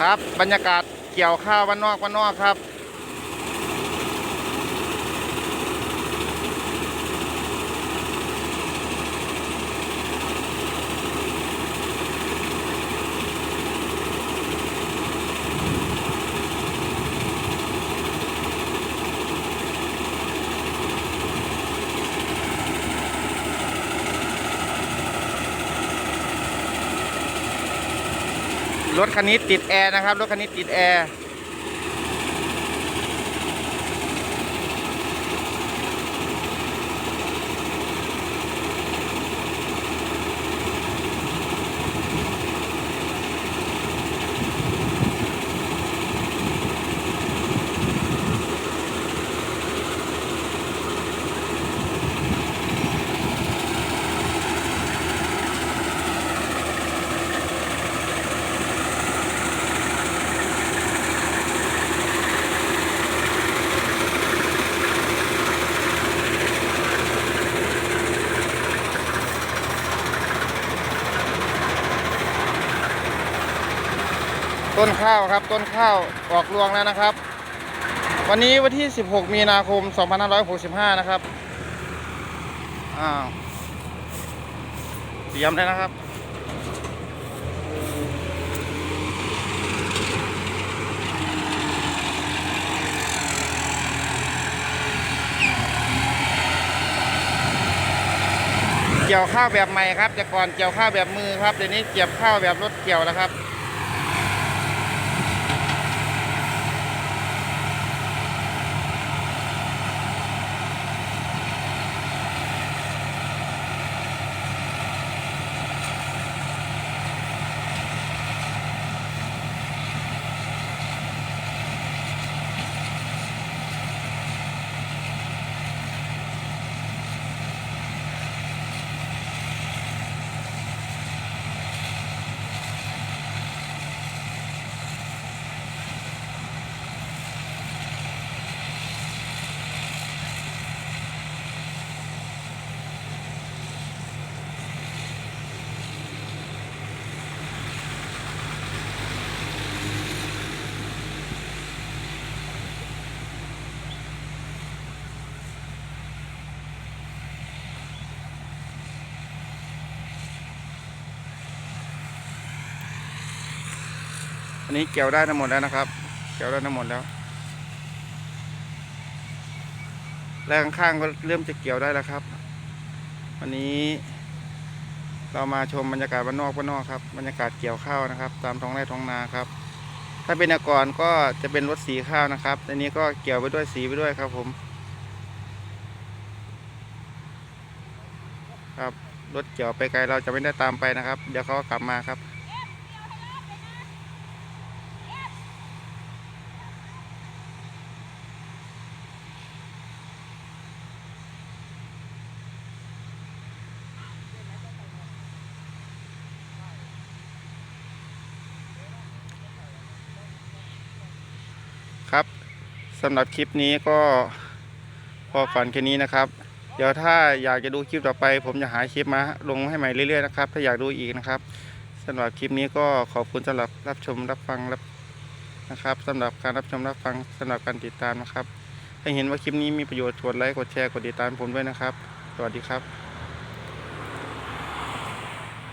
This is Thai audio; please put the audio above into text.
ครับ บรรยากาศเกี่ยวข้าววันนอกวันนอกครับ รถคันนี้ติดแอร์นะครับ รถคันนี้ติดแอร์ ต้นข้าวครับ ต้นข้าวออกรวงแล้วนะครับ วันนี้วันที่ 16 มีนาคม 2565 นะครับ อ้าวเตรียมเลยนะครับเกี่ยวข้าวแบบใหม่ครับแต่ก่อนเกี่ยวข้าวแบบมือครับเดี๋ยวนี้เกี่ยวข้าวแบบรถเกี่ยวแล้วครับ อันนี้เกี่ยวได้ทั้งหมดแล้วนะครับ เกี่ยวได้ทั้งหมดแล้ว แรงข้างก็เริ่มจะเกี่ยวได้แล้วครับ วันนี้เรามาชมบรรยากาศบ้านนอกบ้านนอกครับ บรรยากาศเกี่ยวข้าวนะครับ ตามท้องไร่ท้องนาครับ ถ้าเป็นแต่ก่อนก็จะเป็นรถสีข้าวนะครับอันนี้ก็เกี่ยวไปด้วยสีไปด้วยครับผม ครับรถเกี่ยวไปไกลเราจะไม่ได้ตามไปนะครับ เดี๋ยวเขากลับมาครับ สำหรับคลิปนี้ก็พอก่อนแค่นี้นะครับ เดี๋ยวถ้าอยากจะดูคลิปต่อไป ผมจะหาคลิปมาลงให้ใหม่เรื่อยๆนะครับ ถ้าอยากดูอีกนะครับสำหรับคลิปนี้ก็ขอบคุณสำหรับรับชมรับฟังรับนะครับสำหรับการรับชมรับฟังสำหรับการติดตามนะครับถ้าเห็นว่าคลิปนี้มีประโยชน์กดไลค์กดแชร์กดติดตามผมด้วยนะครับ สวัสดีครับ